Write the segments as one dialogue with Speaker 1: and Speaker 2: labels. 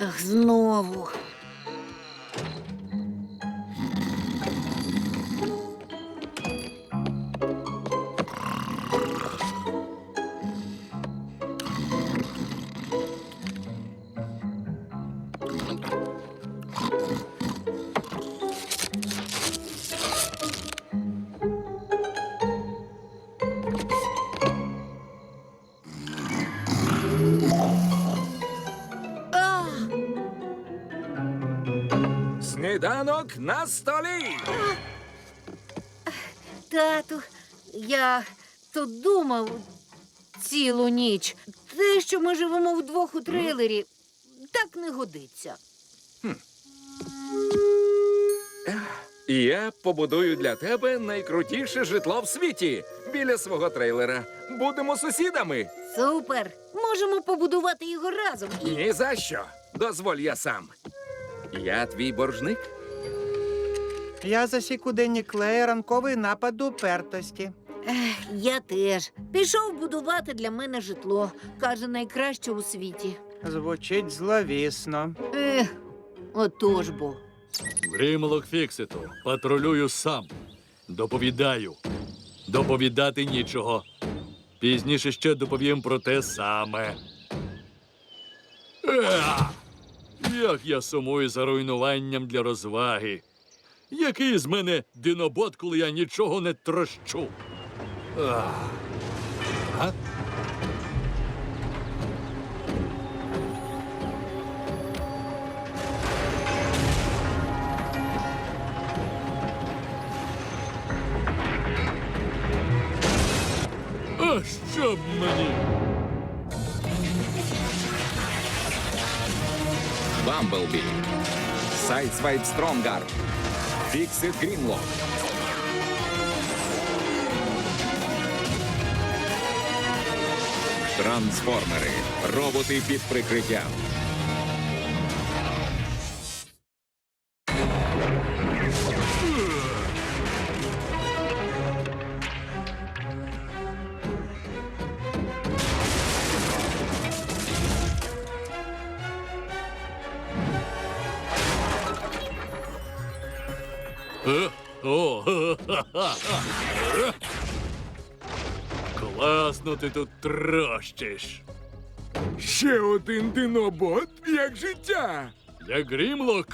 Speaker 1: Ах, знову.
Speaker 2: Сніданок на столі.
Speaker 1: тату, я тут думав цілу ніч. Те, що ми живемо вдвох у трейлері, так не годиться.
Speaker 2: Я побудую для тебе найкрутіше житло в світі біля свого трейлера. Будемо сусідами.
Speaker 1: Супер! Можемо побудувати його разом. І...
Speaker 2: Ні за що. Дозволь я сам. Я твій боржник.
Speaker 3: Я засік у денні клея ранковий напад упертості.
Speaker 1: Ех, я теж. Пішов будувати для мене житло. Каже, найкраще у світі.
Speaker 3: Звучить зловісно.
Speaker 1: Ех, отож бо.
Speaker 4: Гримлок Фікситу. Патрулюю сам. Доповідаю. Доповідати нічого. Пізніше ще доповім про те саме. Еа! Як я сумую за руйнуванням для розваги. Який з мене динобот, коли я нічого не трощу? Ах. А? А що б мені?
Speaker 2: Бамблбі. Сайдсвайп Стронгар. Фіксит Грінлок. Трансформери. Роботи під прикриттям.
Speaker 4: Е? О, ха-ха-ха. Е? Класно ти тут трощиш.
Speaker 2: Ще один динобот, як життя.
Speaker 4: Я Грімлок.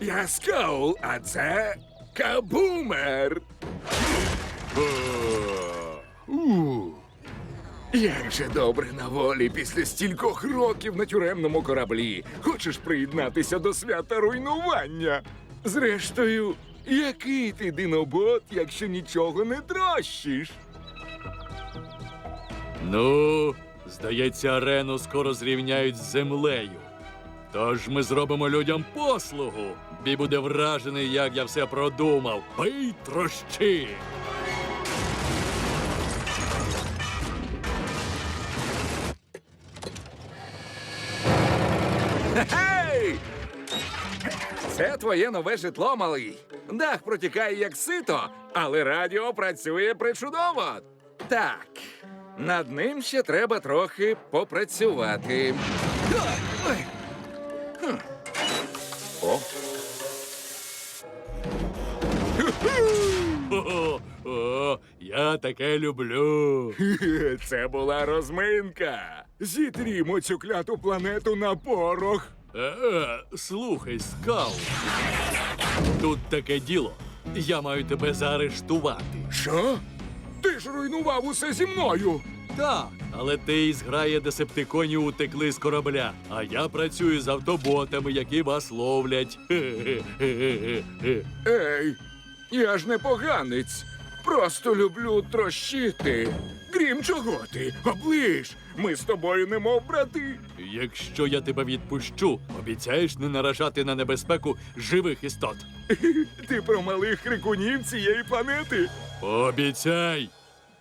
Speaker 2: Я Скаул, а це Кабумер. У. Як же добре на волі після стількох років на тюремному кораблі. Хочеш приєднатися до свята руйнування? Зрештою, який ти динобот, якщо нічого не трощиш?
Speaker 4: Ну, здається, арену скоро зрівняють з землею. Тож ми зробимо людям послугу. Бі буде вражений, як я все продумав. Бий трощи!
Speaker 2: Гей! Це твоє нове житло, малий. Дах протікає як сито, але радіо працює причудово. Так, над ним ще треба трохи попрацювати. Ой. Хм. О,
Speaker 4: О, о, я таке люблю.
Speaker 2: це була розминка. Зітрімо цю кляту планету на порох.
Speaker 4: Е, е, слухай, скал. Тут таке діло. Я маю тебе заарештувати.
Speaker 2: Що? Ти ж руйнував усе зі мною.
Speaker 4: Так, але ти із грає десептиконів утекли з корабля, а я працюю з автоботами, які вас ловлять. Хе-хе-хе-хе-хе.
Speaker 2: Ей, я ж не поганець. Просто люблю трощити. Крім чого ти? Оближ! Ми з тобою немов брати.
Speaker 4: Якщо я тебе відпущу, обіцяєш не наражати на небезпеку живих істот.
Speaker 2: Ти про малих крикунів цієї планети.
Speaker 4: Обіцяй!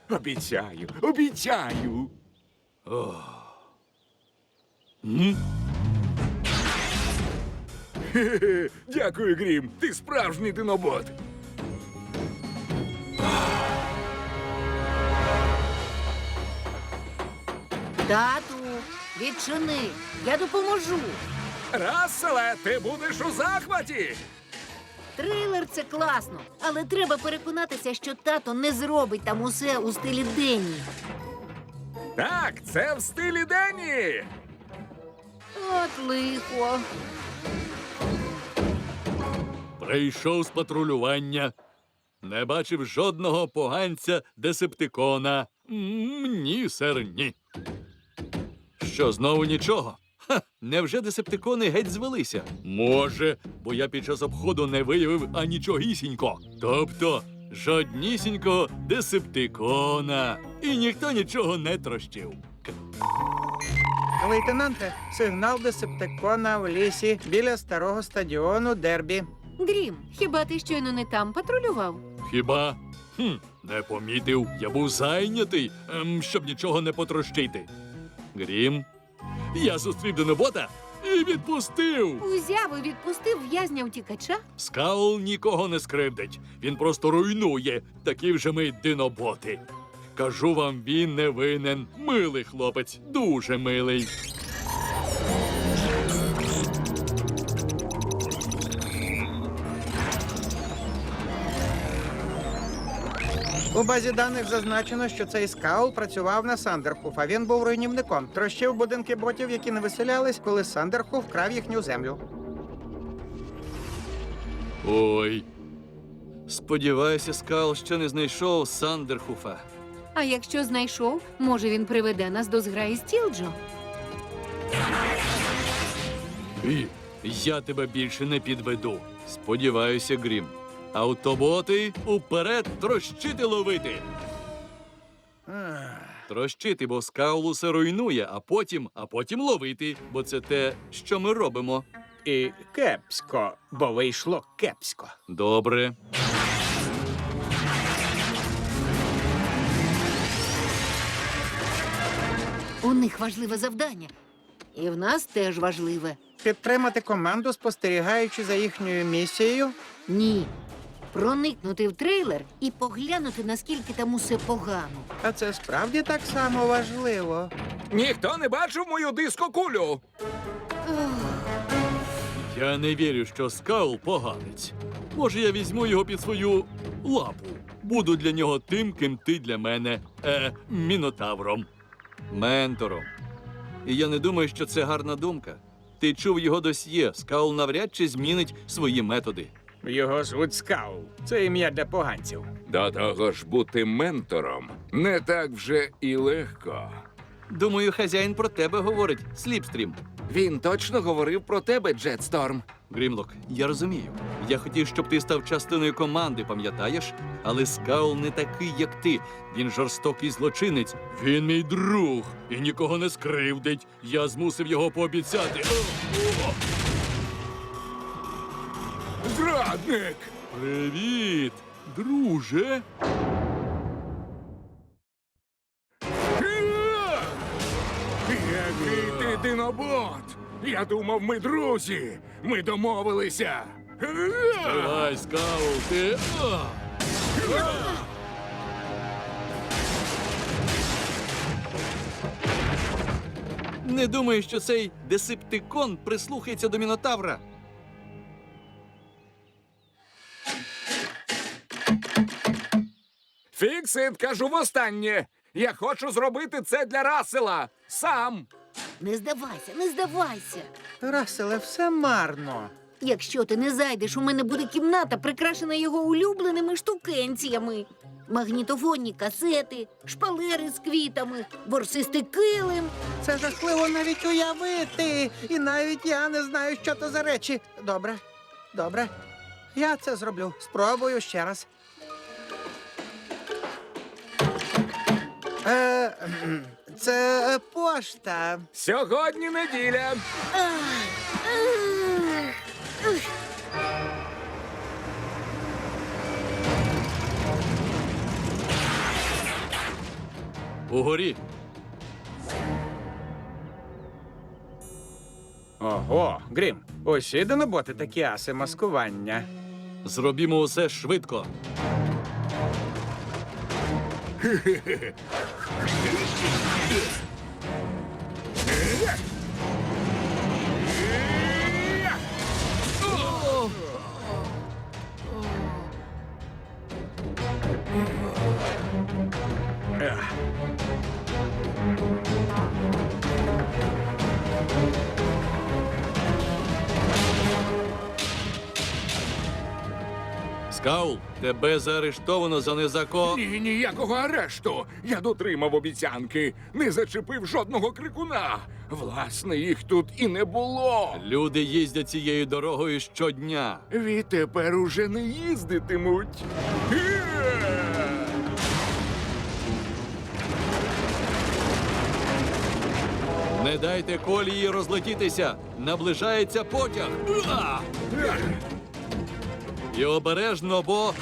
Speaker 2: Обіцяю, обіцяю.
Speaker 4: М?
Speaker 2: Хе-хе. Дякую, Грім. Ти справжній динобот.
Speaker 1: Тату, відчини, я допоможу.
Speaker 2: Расселе, ти будеш у захваті.
Speaker 1: Трейлер це класно, але треба переконатися, що тато не зробить там усе у стилі Денні.
Speaker 2: Так, це в стилі Дені.
Speaker 1: От лихо.
Speaker 4: Прийшов з патрулювання. Не бачив жодного поганця десептикона. М, Ні, сер, ні. Що, знову нічого? Ха, невже десептикони геть звелися? Може, бо я під час обходу не виявив анічогісінько. Тобто жоднісінького десептикона. І ніхто нічого не трощив.
Speaker 3: Лейтенанте, сигнал десептикона в лісі біля старого стадіону Дербі.
Speaker 1: Грім, хіба ти щойно не там патрулював?
Speaker 4: Хіба? Хм, не помітив. Я був зайнятий, ем, щоб нічого не потрощити. Грім, я зустрів Денобота і відпустив.
Speaker 1: Узяв і відпустив в'язня втікача?
Speaker 4: Скал нікого не скривдить. Він просто руйнує. Такі вже ми диноботи. Кажу вам, він не винен. Милий хлопець, дуже милий.
Speaker 3: У базі даних зазначено, що цей скаул працював на Сандерхуф, а він був руйнівником. Трощив будинки ботів, які не виселялись, коли Сандерхуф вкрав їхню землю.
Speaker 4: Ой. Сподіваюся, Скаул ще не знайшов Сандерхуфа.
Speaker 1: А якщо знайшов, може він приведе нас до зграї Стілджо?
Speaker 4: І я тебе більше не підведу. Сподіваюся, Грім. Автоботи уперед трощити ловити. Трощити, бо скаул усе руйнує, а потім, а потім ловити, бо це те, що ми робимо.
Speaker 3: І кепсько, бо вийшло кепсько.
Speaker 4: Добре.
Speaker 1: У них важливе завдання. І в нас теж важливе.
Speaker 3: Підтримати команду, спостерігаючи за їхньою місією.
Speaker 1: Ні. Проникнути в трейлер і поглянути, наскільки там усе погано.
Speaker 3: А це справді так само важливо.
Speaker 2: Ніхто не бачив мою дискокулю.
Speaker 4: Я не вірю, що скаул поганець. Може, я візьму його під свою лапу. Буду для нього тим, ким ти для мене е, мінотавром, ментором. І я не думаю, що це гарна думка. Ти чув його досьє. Скаул навряд чи змінить свої методи.
Speaker 3: Його звуть Скаул. Це ім'я для поганців.
Speaker 2: До того ж, бути ментором не так вже і легко.
Speaker 4: Думаю, хазяїн про тебе говорить, Сліпстрім.
Speaker 2: Він точно говорив про тебе, Джетсторм.
Speaker 4: Грімлок, я розумію. Я хотів, щоб ти став частиною команди, пам'ятаєш? Але Скаул не такий, як ти. Він жорстокий злочинець. Він мій друг і нікого не скривдить. Я змусив його пообіцяти. О, о!
Speaker 2: Зрадник!
Speaker 4: Привіт, друже.
Speaker 2: Який ти динобот! Я думав, ми друзі. Ми домовилися.
Speaker 4: Давай, Скаул, ти. Не думаю, що цей десептикон прислухається до мінотавра.
Speaker 2: Фіксит, кажу востаннє. Я хочу зробити це для Расела. Сам.
Speaker 1: Не здавайся, не здавайся.
Speaker 3: Раселе, все марно.
Speaker 1: Якщо ти не зайдеш, у мене буде кімната, прикрашена його улюбленими штукенціями. Магнітофонні касети, шпалери з квітами, борсистий килим.
Speaker 3: Це жахливо навіть уявити. І навіть я не знаю, що то за речі. Добре, добре. Я це зроблю. Спробую ще раз. Е, це пошта.
Speaker 2: Сьогодні неділя.
Speaker 4: Угорі.
Speaker 3: Ого, Грім, усі доноботи такі аси маскування.
Speaker 4: Зробімо усе швидко. Скаул, тебе заарештовано за незако.
Speaker 2: Ні, ніякого арешту. Я дотримав обіцянки, не зачепив жодного крикуна. Власне, їх тут і не було.
Speaker 4: Люди їздять цією дорогою щодня.
Speaker 2: Відтепер уже не їздитимуть.
Speaker 4: Не дайте колії розлетітися. Наближається потяг. І обережно, бо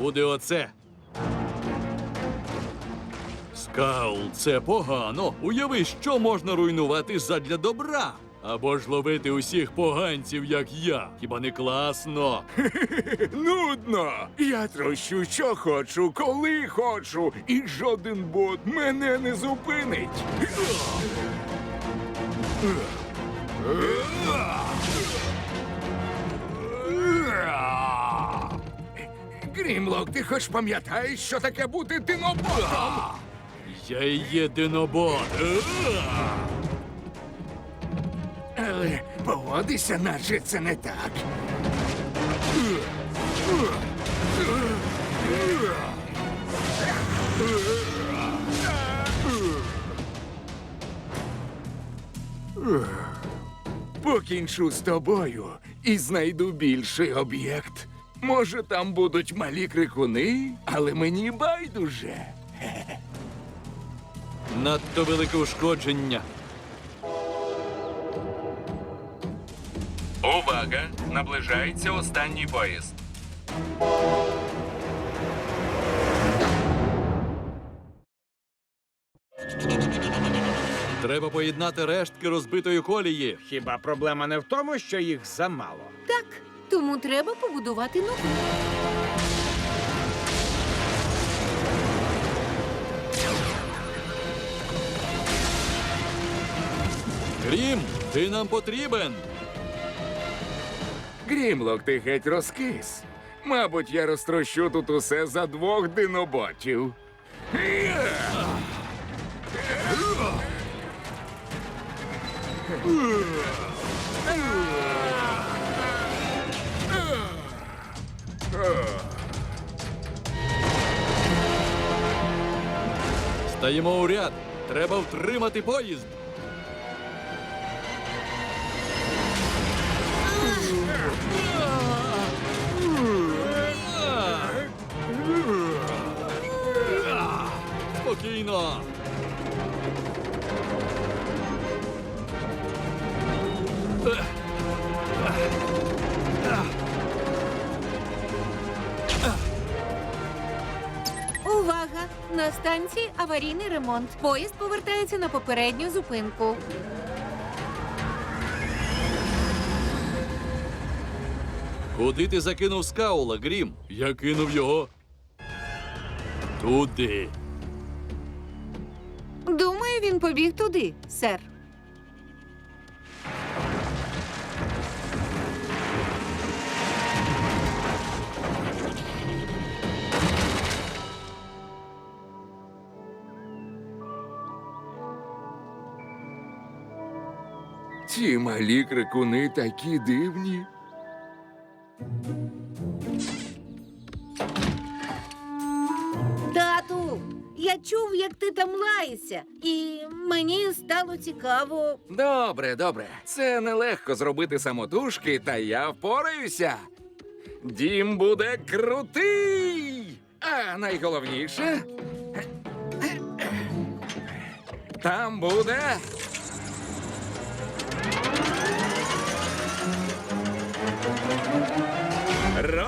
Speaker 4: буде оце. Скаул, це погано. Уяви, що можна руйнувати задля добра. Або ж ловити усіх поганців, як я. Хіба не класно?
Speaker 2: Нудно. Я трощу, що хочу, коли хочу, і жоден бот мене не зупинить. Грімлок, ти хоч пам'ятаєш, що таке бути диноботом?
Speaker 4: Я і є динобот.
Speaker 2: Але поводися, наче це не так. Покінчу з тобою і знайду більший об'єкт. Може, там будуть малі крикуни, але мені байдуже.
Speaker 4: Надто велике ушкодження.
Speaker 2: Увага! Наближається останній поїзд.
Speaker 4: Треба поєднати рештки розбитої колії.
Speaker 3: Хіба проблема не в тому, що їх замало?
Speaker 1: Так, тому треба побудувати нову.
Speaker 4: Грім, ти нам потрібен.
Speaker 2: Грімлок, ти геть розкис. Мабуть, я розтрощу тут усе за двох диноботів.
Speaker 4: Стаємо у ряд. Треба втримати поїзд. Спокійно.
Speaker 1: Увага! На станції аварійний ремонт. Поїзд повертається на попередню зупинку.
Speaker 4: Куди ти закинув скаула, Грім? Я кинув його. Туди.
Speaker 1: Думаю, він побіг туди, сер.
Speaker 2: Ці малі крикуни такі дивні.
Speaker 1: Тату, я чув, як ти там лаєшся, і мені стало цікаво.
Speaker 2: Добре, добре. Це нелегко зробити самотужки, та я впораюся. Дім буде крутий. А найголовніше. Там буде.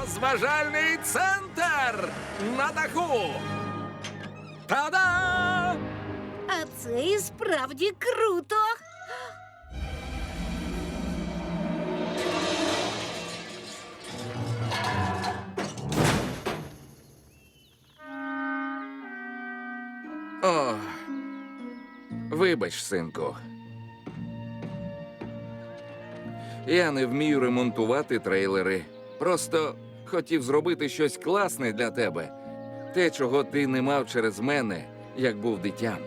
Speaker 2: Розважальний центр на даху. Та-да!
Speaker 1: А це і справді круто.
Speaker 2: О, Вибач, синку. Я не вмію ремонтувати трейлери. Просто хотів зробити щось класне для тебе. Те, чого ти не мав через мене, як був дитям.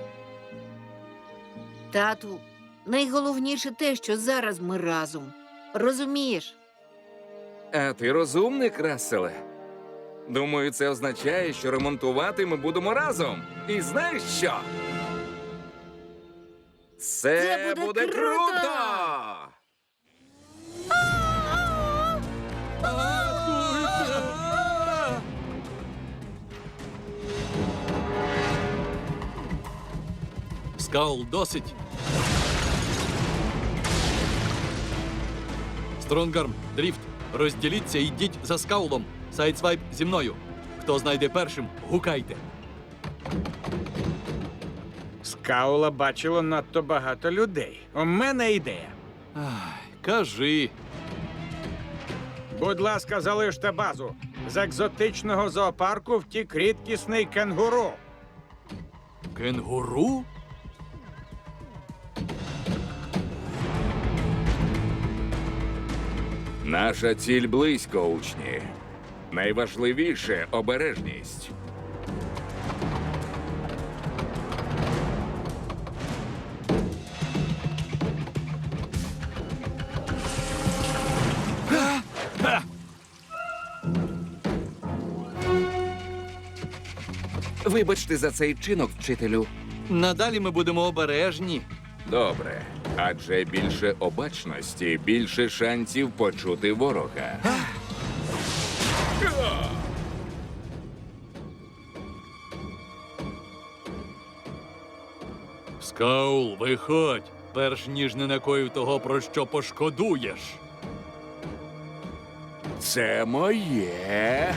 Speaker 1: Тату, найголовніше те, що зараз ми разом. Розумієш?
Speaker 2: А ти розумник, Расселе? Думаю, це означає, що ремонтувати ми будемо разом. І знаєш що? Це,
Speaker 1: буде, круто!
Speaker 2: Круто!
Speaker 4: Досить. Стронгарм, дріфт, розділіться і йдіть за скаулом. Сайдсвайп зі мною. Хто знайде першим, гукайте.
Speaker 3: Скаула бачило надто багато людей. У мене ідея.
Speaker 4: Ай, кажи.
Speaker 3: Будь ласка, залиште базу. З екзотичного зоопарку втік рідкісний кенгуру.
Speaker 4: Кенгуру?
Speaker 2: Наша ціль близько, учні. Найважливіше обережність. Вибачте за цей чинок, вчителю.
Speaker 4: Надалі ми будемо обережні.
Speaker 2: Добре. Адже більше обачності, більше шансів почути ворога.
Speaker 4: Скаул, виходь, перш ніж не накоїв того, про що пошкодуєш.
Speaker 2: Це моє.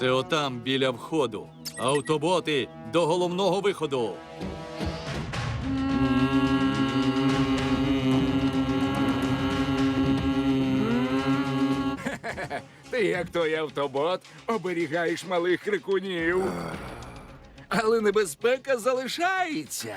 Speaker 4: Це отам біля входу. Автоботи до головного виходу.
Speaker 2: Ти, як той автобот, оберігаєш малих крикунів. Але небезпека залишається.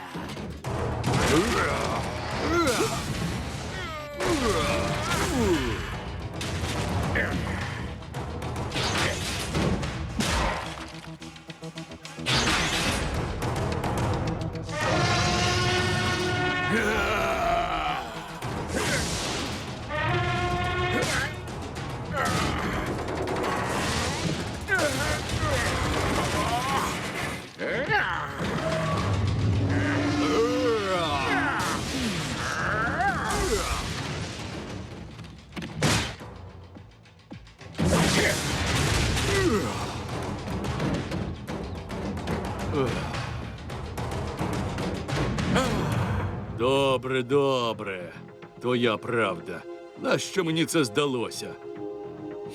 Speaker 4: Добре, добре. Твоя правда. Нащо мені це здалося?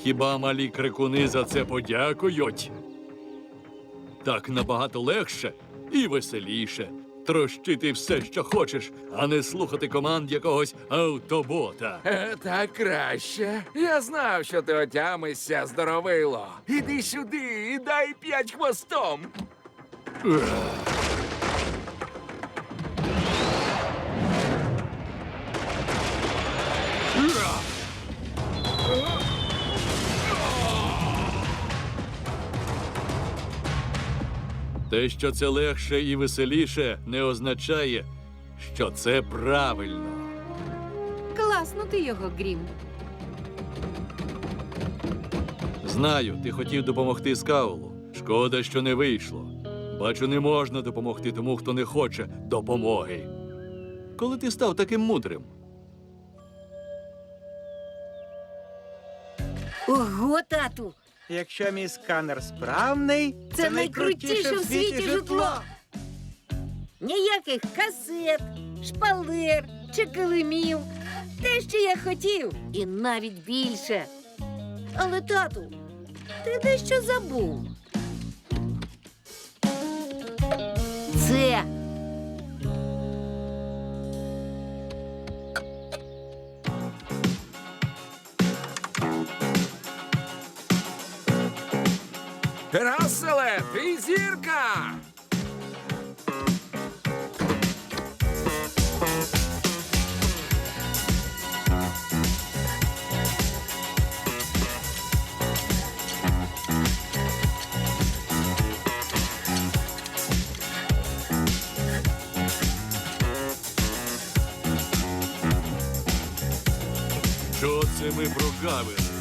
Speaker 4: Хіба малі крикуни за це подякують? Так набагато легше і веселіше. Трощити все, що хочеш, а не слухати команд якогось автобота.
Speaker 2: Е, Так краще. Я знав, що ти отямишся, здоровило. Іди сюди і дай п'ять хвостом.
Speaker 4: Те, що це легше і веселіше, не означає, що це правильно.
Speaker 1: Класно ти його, Грім.
Speaker 4: Знаю, ти хотів допомогти Скаулу. Шкода, що не вийшло. Бачу, не можна допомогти тому, хто не хоче допомоги. Коли ти став таким мудрим?
Speaker 1: Ого, тату!
Speaker 3: Якщо мій сканер справний,
Speaker 1: Це найкрутіше в світі житло. Ніяких касет, шпалер чи килимів. Те, що я хотів, і навіть більше. Але, тату, ти дещо забув. Це
Speaker 2: Расселе, ти зірка!
Speaker 4: Що це ми прогавили?